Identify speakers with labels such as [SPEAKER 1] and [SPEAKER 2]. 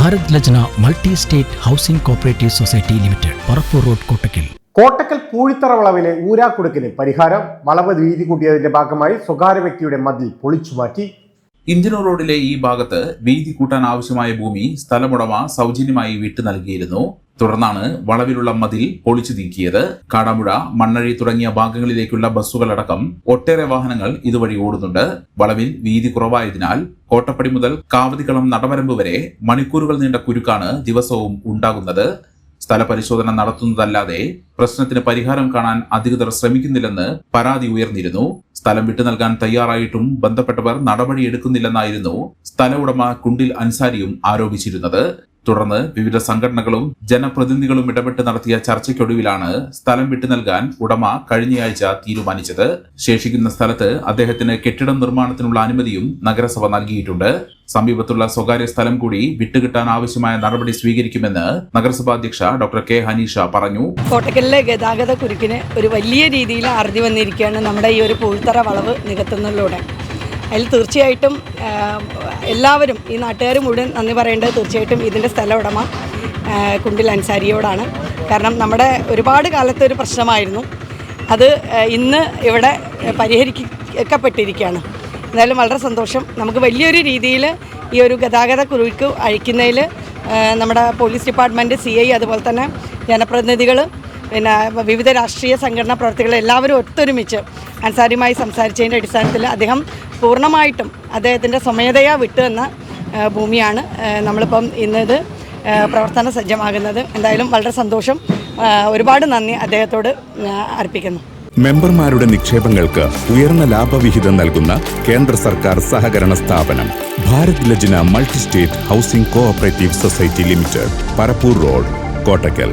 [SPEAKER 1] Bharat Lajna multi state housing cooperative society limited Parappur road Kottakkal.
[SPEAKER 2] Kottakkal Poozhithara വളവിലെ ഊരാക്കുടുക്കിന് പരിഹാരം വളവ് വീതി കൂട്ടിയതിന്റെ ഭാഗമായി സ്വകാര്യ വ്യക്തിയുടെ മതിൽ പൊളിച്ചു മാറ്റി.
[SPEAKER 3] ഇന്ത്യൻ റോഡിലെ ഈ ഭാഗത്ത് വീതി കൂട്ടാൻ ആവശ്യമായ ഭൂമി സ്ഥലമുടമ സൗജന്യമായി വിട്ടു നൽകിയിരുന്നു. തുടർന്നാണ് വളവിലുള്ള മതിൽ പൊളിച്ചു നീക്കിയത്. കാടാമ്പുഴ മണ്ണഴി തുടങ്ങിയ ഭാഗങ്ങളിലേക്കുള്ള ബസ്സുകളടക്കം ഒട്ടേറെ വാഹനങ്ങൾ ഇതുവഴി ഓടുന്നുണ്ട്. വളവിൽ വീതി കുറവായതിനാൽ കോട്ടപ്പടി മുതൽ കാവതികളം നടവരമ്പ് വരെ മണിക്കൂറുകൾ നീണ്ട കുരുക്കാണ് ദിവസവും ഉണ്ടാകുന്നത്. സ്ഥലപരിശോധന നടത്തുന്നതല്ലാതെ പ്രശ്നത്തിന് പരിഹാരം കാണാൻ അധികൃതർ ശ്രമിക്കുന്നില്ലെന്ന് പരാതി ഉയർന്നിരുന്നു. സ്ഥലം വിട്ടു നൽകാൻ തയ്യാറായിട്ടും ബന്ധപ്പെട്ടവർ നടപടിയെടുക്കുന്നില്ലെന്നായിരുന്നു സ്ഥല ഉടമ കുണ്ടിൽ അൻസാരിയും ആരോപിച്ചിരുന്നത്. തുടർന്ന് വിവിധ സംഘടനകളും ജനപ്രതിനിധികളും ഇടപെട്ട് നടത്തിയ ചർച്ചയ്ക്കൊടുവിലാണ് സ്ഥലം വിട്ടു നൽകാൻ ഉടമ കഴിഞ്ഞയാഴ്ച തീരുമാനിച്ചത്. ശേഷിക്കുന്ന സ്ഥലത്ത് അദ്ദേഹത്തിന് കെട്ടിടം നിർമ്മാണത്തിനുള്ള അനുമതിയും നഗരസഭ നൽകിയിട്ടുണ്ട്. സമീപത്തുള്ള സ്വകാര്യ സ്ഥലം കൂടി വിട്ടുകിട്ടാൻ ആവശ്യമായ നടപടി സ്വീകരിക്കുമെന്ന് നഗരസഭാ അധ്യക്ഷ ഡോക്ടർ കെ ഹനീഷ പറഞ്ഞു.
[SPEAKER 4] കോട്ടക്കലിലെ ഗതാഗത കുരുക്കിന് ഒരു വലിയ രീതിയിൽ അറുതി വന്നിരിക്കുകയാണ് നമ്മുടെ ഈ ഒരു പൂഴ്ത്തറ വളവ് നികത്തുന്നതിലൂടെ. അതിൽ തീർച്ചയായിട്ടും എല്ലാവരും ഈ നാട്ടുകാർ മുഴുവൻ നന്ദി പറയേണ്ടത് തീർച്ചയായിട്ടും ഇതിന്റെ സ്ഥല ഉടമ കുണ്ടിൽ അൻസാരിയോടാണ്. കാരണം നമ്മുടെ ഒരുപാട് കാലത്തെ ഒരു പ്രശ്നമായിരുന്നു. അത് ഇന്ന് ഇവിടെ പരിഹരിക്കപ്പെട്ടിരിക്കുകയാണ്. എന്തായാലും വളരെ സന്തോഷം. നമുക്ക് വലിയൊരു രീതിയിൽ ഈ ഒരു ഗതാഗത കുരുക്ക് അഴിക്കുന്നതിൽ നമ്മുടെ പോലീസ് ഡിപ്പാർട്ട്മെന്റ് സി ഐ അതുപോലെ തന്നെ ജനപ്രതിനിധികൾ പിന്നെ വിവിധ രാഷ്ട്രീയ സംഘടനാ പ്രവർത്തികൾ എല്ലാവരും ഒത്തൊരുമിച്ച് അൻസാരിയുമായി സംസാരിച്ചതിന്റെ അടിസ്ഥാനത്തിൽ അദ്ദേഹം പൂർണമായിട്ടും അദ്ദേഹത്തിന്റെ സ്വമേധയാ വിട്ടുതന്ന ആ, ഭൂമിയാണ് നമ്മളിപ്പം ഇന്നത് പ്രവർത്തന സജ്ജമാകുന്നത്. എന്തായാലും വളരെ സന്തോഷം. ഒരുപാട് നന്ദി അദ്ദേഹത്തോട് അർപ്പിക്കുന്നു.
[SPEAKER 5] മെമ്പർമാരുടെ നിക്ഷേപങ്ങൾക്ക് ഉയർന്ന ലാഭവിഹിതം നൽകുന്ന കേന്ദ്ര സർക്കാർ സഹകരണ സ്ഥാപനം Bharat Lajna multi state housing cooperative society limited Parappur road Kottakkal.